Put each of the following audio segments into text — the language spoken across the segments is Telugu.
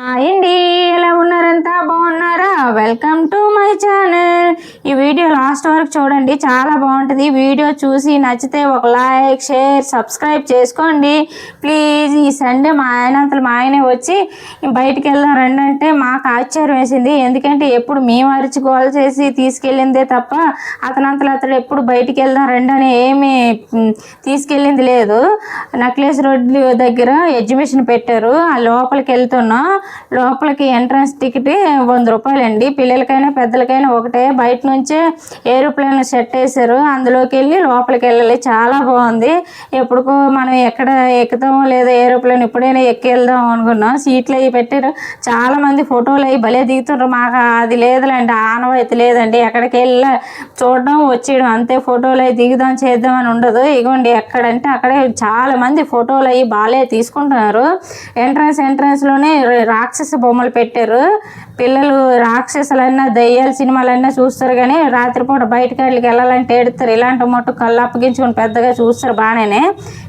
ఏంటి? ఎలా ఉన్నారంతా? బాగున్నారా? వెల్కమ్ టు ఈ వీడియో లాస్ట్ వరకు చూడండి. చాలా బాగుంటుంది. వీడియో చూసి నచ్చితే ఒక లైక్ షేర్ సబ్స్క్రైబ్ చేసుకోండి. ప్లీజ్ ఈ సండే మా ఆయనంతలు మా ఆయనే వచ్చి బయటికి వెళ్దాం రండి అంటే మాకు ఆశ్చర్యం వేసింది. ఎందుకంటే ఎప్పుడు మేము అరిచి గోల్ చేసి తీసుకెళ్ళిందే తప్ప అతనంతలు అతడు ఎప్పుడు బయటికి వెళ్దాం రండి అని ఏమీ తీసుకెళ్ళింది లేదు. నక్లెస్ రోడ్డు దగ్గర ఎగ్జిబిషన్ పెట్టారు. ఆ లోపలికి వెళ్తున్నాం. లోపలికి ఎంట్రన్స్ టికెట్ వంద రూపాయలండి. పిల్లలకైనా పెద్దలకైనా ఒకటే. బయట నుంచే ఏరోప్లేన్ సెట్ వేశారు. అందులోకి వెళ్ళి లోపలికి వెళ్ళాలి. చాలా బాగుంది. ఎప్పుడుకో మనం ఎక్కడ ఎక్కుతామో లేదో ఏరోప్లేన్ ఎప్పుడైనా ఎక్కి వెళ్దాం అనుకున్నాం సీట్లు అవి పెట్టారు. చాలా మంది ఫోటోలు అవి భలే దిగుతుండ్రు. మాకు అది లేదులేండి ఆనవాయితీ లేదండి. ఎక్కడికి వెళ్ళి చూడడం వచ్చేయడం అంతే. ఫోటోలు అవి దిగుదాం చేద్దాం అని ఉండదు. ఇగోండి ఎక్కడంటే అక్కడే చాలా మంది ఫోటోలు అవి బాగాలే తీసుకుంటున్నారు. ఎంట్రన్స్ ఎంట్రన్స్లోనే రాక్షస బొమ్మలు పెట్టారు. పిల్లలు రాక్షసులైనా దయ్యాల సినిమాలైనా చూస్తారు కానీ రాత్రిపూట బయటకు వెళ్ళి వెళ్ళాలంటే ఎడతారు ఇలాంటి మట్టు కళ్ళు అప్పగించుకొని పెద్దగా చూస్తారు బాగానే.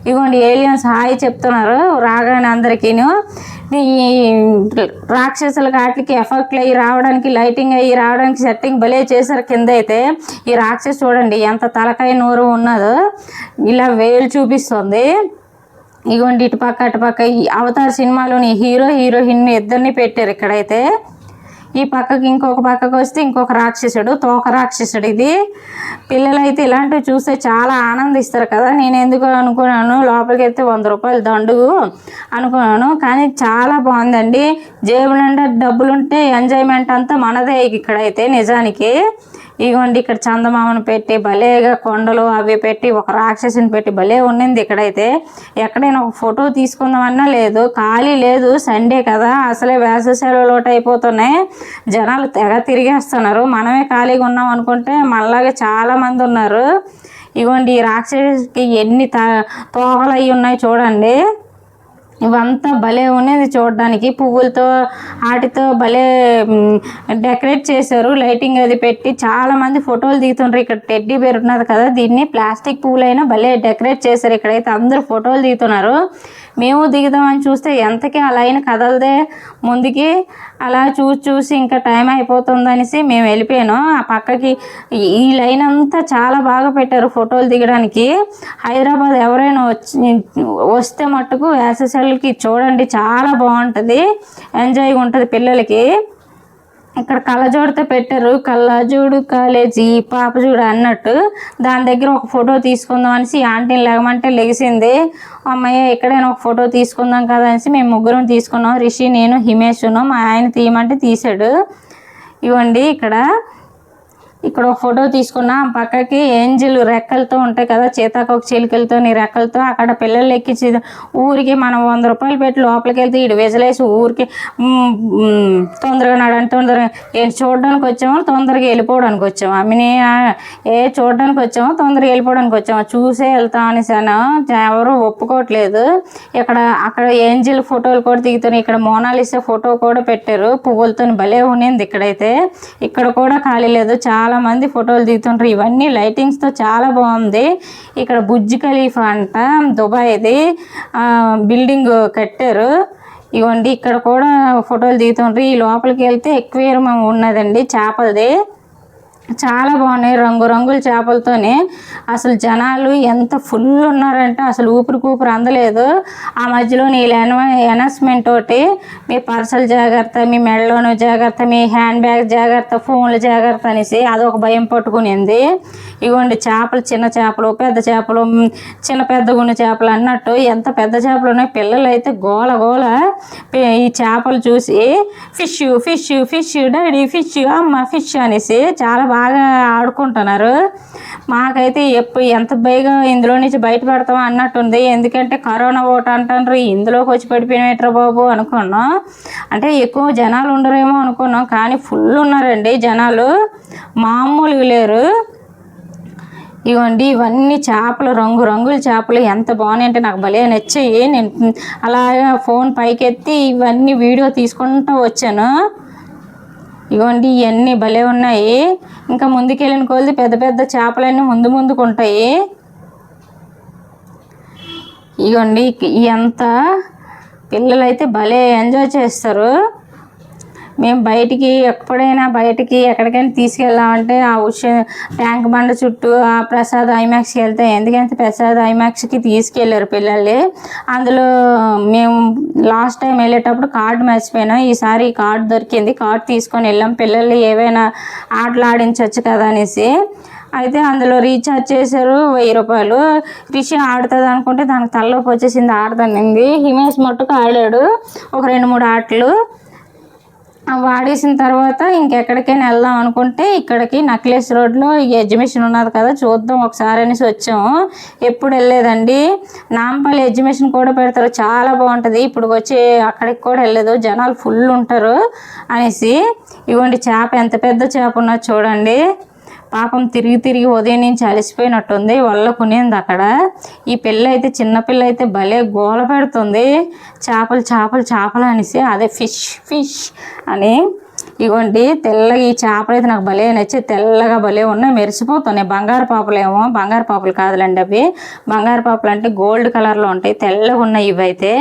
ఇగోండి ఏలియన్స్ హాయి చెప్తున్నారు. రాగానే అందరికీను. ఈ రాక్షసుల వాటికి ఎఫెక్ట్లు అయ్యి రావడానికి లైటింగ్ అయ్యి రావడానికి సెట్టింగ్ భలే చేశారు కింద అయితే ఈ రాక్షసు చూడండి ఎంత తలకాయ నోరు ఉన్నదో. ఇలా వేలు చూపిస్తుంది. ఇగోండి ఇటు పక్క అటు పక్క అవతార్ సినిమాలోని హీరో హీరోయిన్ ఇద్దరిని పెట్టారు ఇక్కడైతే. ఈ పక్కకి ఇంకొక పక్కకు వస్తే ఇంకొక రాక్షసుడు తోక రాక్షసుడు ఇది. పిల్లలైతే ఇలాంటివి చూస్తే చాలా ఆనందిస్తారు కదా. నేను ఎందుకు అనుకున్నాను లోపలికి వెళ్తే వంద రూపాయలు దండుగు అనుకున్నాను కానీ చాలా బాగుందండి. జేబులంటే నిండా డబ్బులు ఉంటే ఎంజాయ్మెంట్ అంతా మనదే ఇక్కడైతే నిజానికి. ఇగోండి ఇక్కడ చందమామను పెట్టి భలేగా కొండలు అవి పెట్టి ఒక రాక్షసుని పెట్టి భలే ఉన్నింది ఇక్కడైతే. ఎక్కడైనా ఒక ఫోటో తీసుకుందామన్నా లేదు. ఖాళీ లేదు. సండే కదా. అసలే వేసవి సెలవు లోటు అయిపోతున్నాయి. జనాలు తెగ తిరిగేస్తున్నారు. మనమే ఖాళీగా ఉన్నాం అనుకుంటే మనలాగే చాలామంది ఉన్నారు. ఇగోండి ఈ రాక్షసుకి ఎన్ని తా అయి ఉన్నాయి చూడండి. ఇవంతా భలే ఉన్నది చూడడానికి పువ్వులతో వాటితో భలే డెకరేట్ చేశారు. లైటింగ్ అది పెట్టి చాలా మంది ఫోటోలు దిగుతుండ్రు. ఇక్కడ టెడ్డీ బేర్ ఉన్నది కదా దీన్ని ప్లాస్టిక్ పువ్వులైనా భలే డెకరేట్ చేశారు. ఇక్కడైతే అందరూ ఫోటోలు దిగుతున్నారు. మేము దిగుదామని చూస్తే ఎంతకీ ఆ లైన్ కదలదే. ముందుకి అలా చూసి చూసి ఇంకా టైం అయిపోతుంది అనేసి మేము వెళ్ళిపోయాను. ఆ పక్కకి ఈ- ఈ లైన్ అంతా చాలా బాగా పెట్టారు ఫోటోలు దిగడానికి. హైదరాబాద్ ఎవరైనా వచ్చి వస్తే మట్టుకు వేసవికి చూడండి చాలా బాగుంటుంది. ఎంజాయ్గా ఉంటుంది పిల్లలకి. ఇక్కడ కళ్ళజోడితో పెట్టారు. కళ్ళజోడు కాలేజీ పాప చూడు అన్నట్టు దాని దగ్గర ఒక ఫోటో తీసుకుందాం అనేసి ఈ ఆంటీని లేగమంటే లెగిసింది. అమ్మయ్య ఎక్కడైనా ఒక ఫోటో తీసుకుందాం కదా అనేసి మేము ముగ్గురం తీసుకున్నాం. రిషి నేను హిమేష్ను మా ఆయన తీయమంటే తీసాడు ఇవ్వండి ఇక్కడ. ఇక్కడ ఒక ఫోటో తీసుకున్నా. పక్కకి ఏంజిల్ రెక్కలతో ఉంటాయి కదా చీతాకొక చిలుకలతో నీ రెక్కలతో. అక్కడ పిల్లలు ఎక్కించి ఊరికి మనం వంద రూపాయలు పెట్టి లోపలికి వెళ్తే ఇటు విజలేసి ఊరికి తొందరగా నడని తొందరగా ఏం చూడడానికి వచ్చామో తొందరగా వెళ్ళిపోవడానికి వచ్చాము అమ్మిని ఏ చూడడానికి వచ్చామో తొందరగా వెళ్ళిపోవడానికి వచ్చాము చూసే వెళ్తాం అనేసాను ఎవరు ఒప్పుకోవట్లేదు. ఇక్కడ అక్కడ ఏంజిల్ ఫోటోలు కూడా దిగుతున్నాయి. ఇక్కడ మోనాలిసా ఫోటో కూడా పెట్టారు. పువ్వులతో భలే ఉన్నింది ఇక్కడైతే. ఇక్కడ కూడా ఖాళీ లేదు. చాలా మంది ఫోటోలు దిగుతుంటారు ఇవన్నీ లైటింగ్స్తో చాలా బాగుంది. ఇక్కడ బుజ్జి ఖలీఫా అంట దుబాయ్ది ఆ, బిల్డింగ్ కట్టారు. ఇవ్వండి ఇక్కడ కూడా ఫోటోలు దిగుతుంటారు ఈ లోపలికి వెళ్తే ఎక్వేరియం ఉన్నదండి చేపలది. చాలా బాగున్నాయి. రంగురంగుల చేపలతోనే అసలు జనాలు ఎంత ఫుల్ ఉన్నారంటే అసలు ఊపిరి ఊపిరి అందలేదు. ఆ మధ్యలో నీళ్ళ అనౌన్స్మెంట్ తోటి మీ పర్సల్ జాగ్రత్త మీ మెడలోను జాగ్రత్త మీ హ్యాండ్ బ్యాగ్ జాగ్రత్త ఫోన్లు జాగ్రత్త అనేసి అదొక భయం పట్టుకునింది. ఇగోండి చేపలు చిన్న చేపలు పెద్ద చేపలు చిన్న పెద్ద గుండె చేపలు అన్నట్టు ఎంత పెద్ద చేపలు ఉన్నాయి పిల్లలు అయితే గోల గోల ఈ చేపలు చూసి fish fish fish daddy fish అమ్మ ఫిష్ అనేసి చాలా బాగా ఆడుకుంటున్నారు. మాకైతే ఎప్పుడు ఎంత బైగా ఇందులో నుంచి బయట అన్నట్టుంది. ఎందుకంటే కరోనా ఒకటి అంటారు ఇందులోకి వచ్చి పడిపోయినట్రా బాబు అనుకున్నాం. అంటే ఎక్కువ జనాలు ఉండరేమో అనుకున్నాం కానీ ఫుల్ ఉన్నారండి జనాలు. మామూలుగా లేరు. ఇవ్వండి ఇవన్నీ చేపలు రంగు రంగుల చేపలు ఎంత బాగున్నాయి అంటే నాకు భలే నచ్చాయి. నేను అలాగా ఫోన్ పైకెత్తి ఇవన్నీ వీడియో తీసుకుంటూ వచ్చాను. ఇవ్వండి ఇవన్నీ భలే ఉన్నాయి. ఇంకా ముందుకెళ్ళిన కొలది పెద్ద పెద్ద చేపలన్నీ ముందు ముందుకు ఉంటాయి ఇవ్వండి ఎంత పిల్లలైతే భలే ఎంజాయ్ చేస్తారు. మేము బయటికి ఎప్పుడైనా బయటికి ఎక్కడికైనా తీసుకెళ్ళామంటే ఆ ఉష ట్యాంక్ బండ చుట్టూ ఆ ప్రసాద్ ఐమాక్స్కి వెళ్తే ఎందుకంటే ప్రసాద్ ఐమాక్స్కి తీసుకెళ్ళారు పిల్లల్ని. అందులో మేము లాస్ట్ టైం వెళ్ళేటప్పుడు కార్డు మర్చిపోయినాం ఈసారి కార్డు దొరికింది కార్డు తీసుకొని వెళ్ళాం. పిల్లల్ని ఏవైనా ఆటలు ఆడించవచ్చు కదా అనేసి. అయితే అందులో రీఛార్జ్ చేశారు వెయ్యి రూపాయలు. రిషి ఆడుతుంది అనుకుంటే దానికి తలలోకి వచ్చేసింది ఆడతానండి హిమేష్ మట్టుకు ఆడాడు. ఒక రెండు మూడు ఆటలు. వాడేసిన తర్వాత ఇంకెక్కడికైనా వెళ్దాం అనుకుంటే ఇక్కడికి నక్లెస్ రోడ్లో ఈ ఎగ్జిబిషన్ ఉన్నది కదా చూద్దాం ఒకసారి అనేసి వచ్చాము. ఎప్పుడు వెళ్ళలేదండి. నాంపల్లి ఎగ్జిబిషన్ కూడా పెడతారు చాలా బాగుంటుంది. ఇప్పుడు వచ్చి అక్కడికి కూడా వెళ్ళలేదు జనాలు ఫుల్ ఉంటారు అనేసి. ఇవ్వండి చేప ఎంత పెద్ద చేప ఉన్నది చూడండి. పాపం తిరిగి తిరిగి ఉదయం నుంచి అలసిపోయినట్టుంది వల్ల కొనింది అక్కడ. ఈ పిల్ల అయితే చిన్నపిల్ల అయితే భలే గోల పెడుతుంది. చేపలు చేపలు చేపలు అనేసి అదే ఫిష్ ఫిష్ అని. ఇగోండి తెల్లగా ఈ చేపలు అయితే నాకు భలే నచ్చి తెల్లగా భలే ఉన్నాయి. మెరిసిపోతున్నాయి. బంగారు పాపలేమో బంగారు పాపలు కాదులండి అవి. బంగారు పాపలు అంటే గోల్డ్ కలర్లో ఉంటాయి. తెల్లగా ఉన్నాయి ఇవైతే.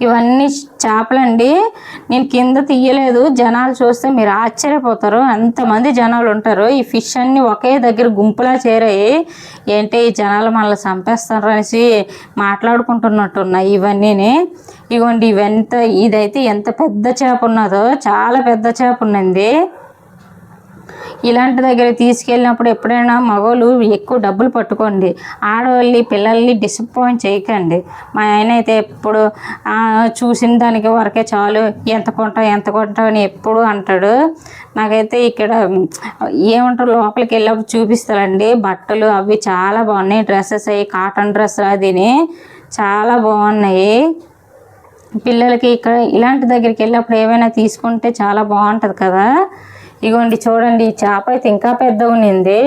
ఇవన్నీ చేపలండి. నేను కింద తీయలేదు. జనాలు చూస్తే మీరు ఆశ్చర్యపోతారు. అంతమంది జనాలు ఉంటారు. ఈ ఫిష్ అన్నీ ఒకే దగ్గర గుంపులా చేరాయి. ఏంటి ఈ జనాలు మనల్ని చంపేస్తారు అనేసి మాట్లాడుకుంటున్నట్టున్నాయి ఇవన్నీని. ఇవ్వండి ఇవెంత ఇదైతే ఎంత పెద్ద చేప ఉన్నదో చాలా పెద్ద చేప ఉన్నది. ఇలాంటి దగ్గర తీసుకెళ్ళినప్పుడు ఎప్పుడైనా మగవాళ్ళు ఎక్కువ డబ్బులు పట్టుకోండి. ఆడవాళ్ళని పిల్లల్ని డిసప్పాయింట్ చేయకండి. మా ఆయన అయితే ఎప్పుడు చూసిన దానికి వరకే చాలు. ఎంత కొంటావు ఎంత కొంటావు అని ఎప్పుడు అంటాడు. నాకైతే ఇక్కడ ఏమంటారు లోపలికి వెళ్ళినప్పుడు చూపిస్తారండి. బట్టలు అవి చాలా బాగున్నాయి. డ్రెస్సెస్ అవి కాటన్ డ్రెస్ అదిని చాలా బాగున్నాయి. పిల్లలకి ఇక్కడ ఇలాంటి దగ్గరికి వెళ్ళినప్పుడు ఏమైనా తీసుకుంటే చాలా బాగుంటుంది కదా. ఇగోండి చూడండి ఈ చేప అయితే ఇంకా పెద్దగా ఉన్నింది.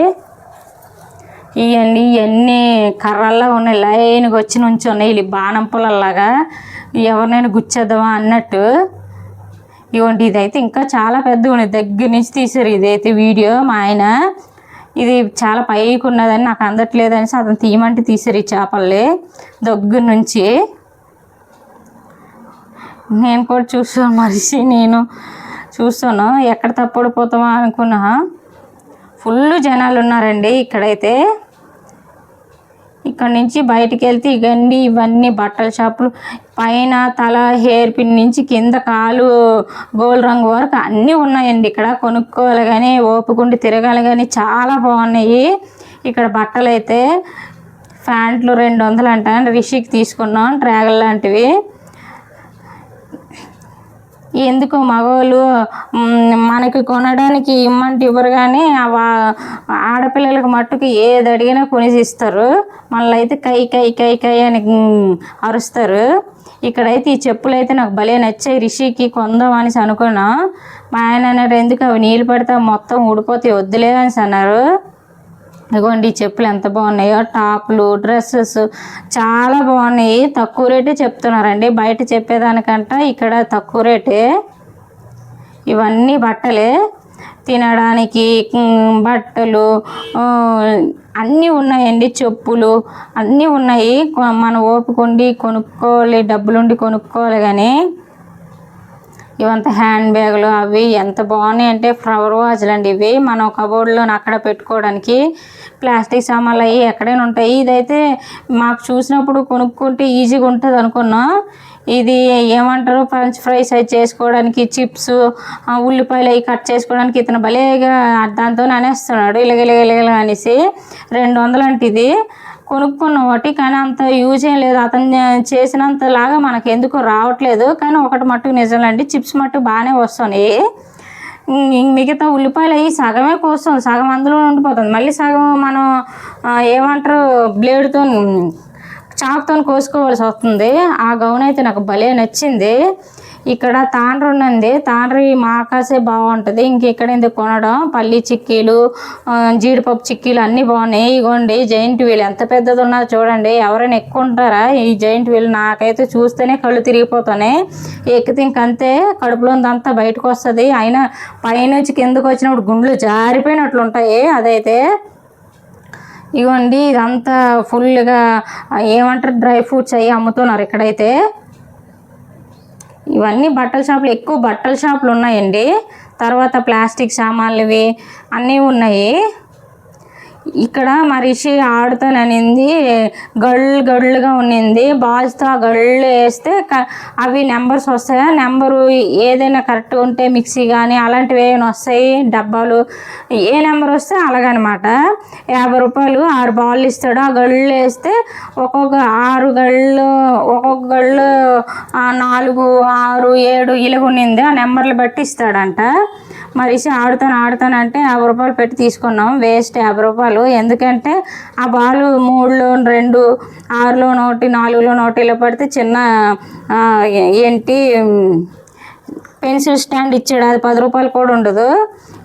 ఇవన్నీ ఇవన్నీ కర్రల్లా ఉన్నాయి లైన్గా వచ్చి నుంచి ఉన్నాయి ఇవి బాణం పొలల్లాగా ఎవరినైనా గుచ్చేద్దామా అన్నట్టు. ఇవ్వండి ఇదైతే ఇంకా చాలా పెద్దగా ఉంది దగ్గర నుంచి తీసారు ఇదైతే వీడియో మా ఆయన. ఇది చాలా పైకి ఉన్నదని నాకు అందట్లేదనేసి అతను తీయమంటే తీసారు ఈ చేపల్ని దగ్గర నుంచి. నేను కూడా చూసాను మనిషి నేను. చూస్తాను ఎక్కడ తప్పడిపోతామా అనుకున్నా. ఫుల్ జనాలు ఉన్నారండి ఇక్కడైతే. ఇక్కడ నుంచి బయటికి వెళ్తే ఇవన్నీ ఇవన్నీ బట్టల షాపులు పైన తల హెయిర్ పిన్ నుంచి కింద కాలు గోల్డ్ రంగు వరకు అన్నీ ఉన్నాయండి ఇక్కడ. కొనుక్కోవాలి కానీ ఓపుకుండి తిరగాలి కానీ చాలా బాగున్నాయి. ఇక్కడ బట్టలు అయితే ప్యాంట్లు రెండు వందలు అంట రిషికి తీసుకున్నాం ట్రాగల్ లాంటివి. ఎందుకు మగవాళ్ళు మనకి కొనడానికి ఇమ్మంటే ఇవ్వరు కానీ ఆ ఆడపిల్లలకు మట్టుకు ఏది అడిగినా కొనేసి ఇస్తారు మళ్ళీ అయితే కై కై కై కై అని అరుస్తారు. ఇక్కడైతే ఈ చెప్పులు అయితే నాకు భలే నచ్చాయి. రిషికి కొందాం అనేసి అనుకున్నాం. మా ఆయన అన్నారు ఎందుకు అవి నీళ్ళు పడితే మొత్తం ఊడిపోతాయి వద్దులే అనేసి అన్నారు. ఇదిగోండి ఈ చెప్పులు ఎంత బాగున్నాయో టాప్లు డ్రెస్సెస్ చాలా బాగున్నాయి. తక్కువ రేటే చెప్తున్నారండి. బయట చెప్పేదానికంట ఇక్కడ తక్కువ రేటే. ఇవన్నీ బట్టలే. తినడానికి బట్టలు అన్నీ ఉన్నాయండి చెప్పులు. అన్నీ ఉన్నాయి. కొ- మన ఓపికండి కొనుక్కోవాలి డబ్బులుండి కొనుక్కోవాలి కానీ ఇవంతా హ్యాండ్ బ్యాగులు అవి ఎంత బాగున్నాయి అంటే ఫ్లవర్ వాజ్లు అండి. ఇవి మనం కబోర్డ్లో అక్కడ పెట్టుకోవడానికి ప్లాస్టిక్ సామాన్లు అవి ఎక్కడైనా ఉంటాయి. ఇదైతే మాకు చూసినప్పుడు కొనుక్కుంటే ఈజీగా ఉంటుంది అనుకున్నాం ఇది ఏమంటారు? ఫ్రెంచ్ ఫ్రైస్ అవి చేసుకోవడానికి చిప్స్ ఉల్లిపాయలు అవి కట్ చేసుకోవడానికి ఇతను భలేగా దాంతో అనేస్తున్నాడు. ఇలగలగలగల అనేసి రెండు వందలు అంటే ఇది. ఒకటి కానీ అంత యూజ్ ఏం లేదు. అతను చేసినంతలాగా మనకు ఎందుకు రావట్లేదు. కానీ ఒకటి మట్టుకు నిజంలేండి చిప్స్ మట్టు బాగానే వస్తున్నాయి. మిగతా ఉల్లిపాయలు అవి సగమే కోస్తాం సగం అందులో ఉండిపోతుంది. మళ్ళీ సగం మనం ఏమంటారు బ్లేడ్తో చాకుతో కోసుకోవాల్సి వస్తుంది. ఆ గౌన్ అయితే నాకు భలే నచ్చింది. ఇక్కడ తాండ్ర ఉన్నది తాండ్రి మాకాసే బాగుంటుంది. ఇంక ఇక్కడ ఎందుకు కొనడం? పల్లి చిక్కీలు జీడిపప్పు చిక్కీలు అన్నీ బాగున్నాయి. ఇగోండి జైంట్ వీల్ ఎంత పెద్దది ఉన్నదో చూడండి. ఎవరైనా ఎక్కువ ఉంటారా ఈ జైంట్ వీల్? నాకైతే చూస్తేనే కళ్ళు తిరిగిపోతున్నాయి. ఎక్కితే ఇంకంతే కడుపులోందంతా బయటకు వస్తుంది. అయినా పైనుంచి కిందకు వచ్చినప్పుడు గుండ్లు జారిపోయినట్లు ఉంటాయి అదైతే ఇవ్వండి ఇదంతా ఫుల్గా ఏమంటారు డ్రై ఫ్రూట్స్ అవి అమ్ముతున్నారు ఇక్కడైతే. ఇవన్నీ బట్టల షాపులు ఎక్కువ బట్టల షాపులు ఉన్నాయండి. తర్వాత ప్లాస్టిక్ సామాన్లు ఇవి అన్నీ ఉన్నాయి. ఇక్కడ మా రిషి ఆడుతాననింది గళ్ళు గళ్ళుగా ఉన్నింది. బాల్స్తో ఆ గళ్ళు వేస్తే క- అవి నెంబర్స్ వస్తాయి? నెంబరు ఏదైనా కరెక్ట్ ఉంటే మిక్సీ కానీ అలాంటివి ఏమైనా వస్తాయి? డబ్బాలు ఏ నెంబర్ వస్తే అలాగనమాట. యాభై రూపాయలు ఆరు బాల్ ఇస్తాడు. ఆ గళ్ళు వేస్తే ఒక్కొక్క ఆరు గళ్ళు ఒక్కొక్క గళ్ళు నాలుగు ఆరు ఏడు ఇలాగ ఉన్నింది. ఆ నెంబర్లు బట్టి ఇస్తాడంట. మరి ఆడుతాను ఆడుతాను అంటే యాభై రూపాయలు పెట్టి తీసుకున్నాం. వేస్ట్ యాభై రూపాయలు. ఎందుకంటే ఆ బాలు మూడులో రెండు ఆరులో నోటి నాలుగులో నోటి ఇలా పడితే చిన్న ఏంటి పెన్సిల్ స్టాండ్ ఇచ్చాడు. అది పది రూపాయలు కూడా ఉండదు.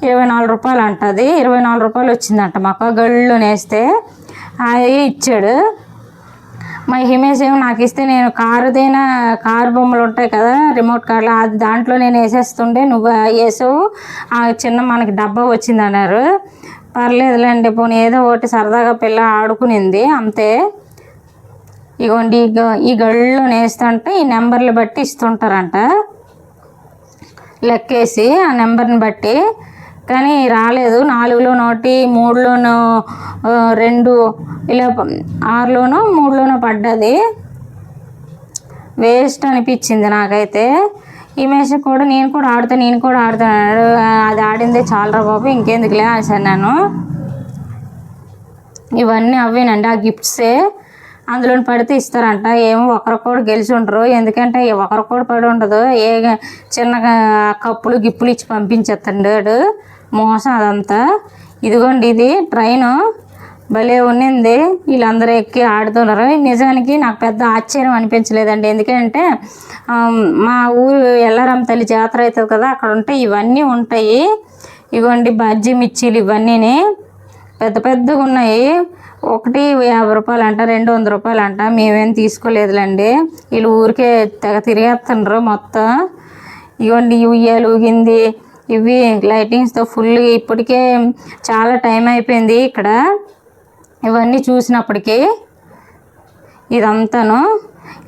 ఇరవై నాలుగు రూపాయలు అంటది. ఇరవై నాలుగు రూపాయలు వచ్చిందంట. మాకు గళ్ళు నేస్తే. అవి ఇచ్చాడు. మా హిమేష్ ఏమో నాకు ఇస్తే నేను కారుదైనా కారు బొమ్మలు ఉంటాయి కదా రిమోట్ కార్లో అది దాంట్లో నేను వేసేస్తుండే నువ్వు వేసావు. ఆ చిన్న మనకి డబ్బా వచ్చింది అన్నారు. పర్లేదులేండి పోనీ ఏదో ఒకటి సరదాగా పిల్ల ఆడుకునింది అంతే. ఇగోండి ఈ గ- ఈ గళ్ళు నేస్తుంటే ఈ నెంబర్లు బట్టి ఇస్తుంటారంట. లెక్కేసి ఆ నెంబర్ని బట్టి కానీ రాలేదు. నాలుగులోనో ఒకటి మూడులోనో రెండు ఇలా ఆరులోనో మూడులోనో పడ్డది. వేస్ట్ అనిపించింది నాకైతే. ఈ మేష కూడా నేను కూడా ఆడుతా నేను కూడా ఆడుతాను అది ఆడిందే చాలరా బాబు ఇంకెందుకులే ఆశాను నేను ఇవన్నీ అవేనండి ఆ గిఫ్ట్సే. అందులో పడితే ఇస్తారంట. ఏమో ఒకరు కూడా గెలిచి ఉండరు. ఎందుకంటే ఒకరు కూడా పడి ఉండదు. ఏ చిన్న కప్పులు గిప్పులు ఇచ్చి పంపించేస్తాడు. మోసం అదంతా. ఇదిగోండి ఇది ట్రైను. భలే ఉన్నింది. వీళ్ళందరూ ఎక్కి ఆడుతున్నారు. నిజానికి నాకు పెద్ద ఆశ్చర్యం అనిపించలేదండి. ఎందుకంటే మా ఊరు ఎల్లారమ్మ తల్లి జాతర అవుతుంది కదా అక్కడ ఉంటే ఇవన్నీ ఉంటాయి. ఇగోండి బజ్జీ మిర్చీలు ఇవన్నీని. పెద్ద పెద్దగా ఉన్నాయి. ఒకటి యాభై రూపాయలు అంట రెండు వందల రూపాయలు అంట. మేమేం తీసుకోలేదులేండి. వీళ్ళు ఊరికే తెగ తిరిగేస్తుండ్రు మొత్తం. ఇవ్వండి ఉయ్యాలు ఊగింది. ఇవి లైటింగ్స్తో ఫుల్ ఇప్పటికే చాలా టైం అయిపోయింది ఇక్కడ. ఇవన్నీ చూసినప్పటికీ ఇదంతాను.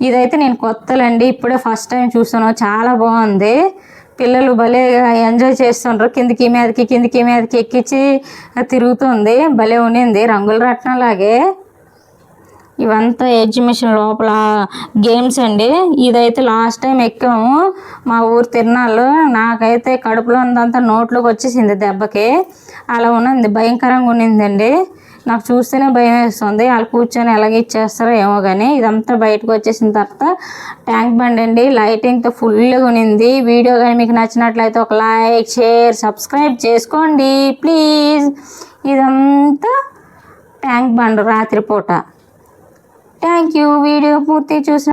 ఇదైతే నేను కొత్తలండి ఇప్పుడే ఫస్ట్ టైం చూసాను చాలా బాగుంది. పిల్లలు భలే ఎంజాయ్ చేస్తుండ్రు. కిందికి మీదకి కిందికి మీదకి ఎక్కించి తిరుగుతుంది. భలే ఉన్నింది. రంగుల రత్నంలాగే ఇవంతా ఎగ్జిబిషన్ లోపల గేమ్స్ అండి. ఇదైతే లాస్ట్ టైం ఎక్కాము. మా ఊరు తిరునాళ్ళు నాకైతే కడుపులో ఉందంతా నోట్లోకి వచ్చేసింది దెబ్బకి. అలా ఉన్నది భయంకరంగా ఉన్నిందండి. నాకు చూస్తేనే భయం వేస్తుంది. వాళ్ళు కూర్చొని ఎలాగ ఇచ్చేస్తారో ఏమో కానీ ఇదంతా బయటకు వచ్చేసిన తర్వాత ట్యాంక్ బండ్ అండి. లైటింగ్తో ఫుల్గా ఉన్నింది. వీడియో కానీ మీకు నచ్చినట్లయితే ఒక లైక్ షేర్ సబ్స్క్రైబ్ చేసుకోండి ప్లీజ్. ఇదంతా ట్యాంక్ బండ్ రాత్రిపూట. థ్యాంక్ యూ వీడియో పూర్తి చూసిన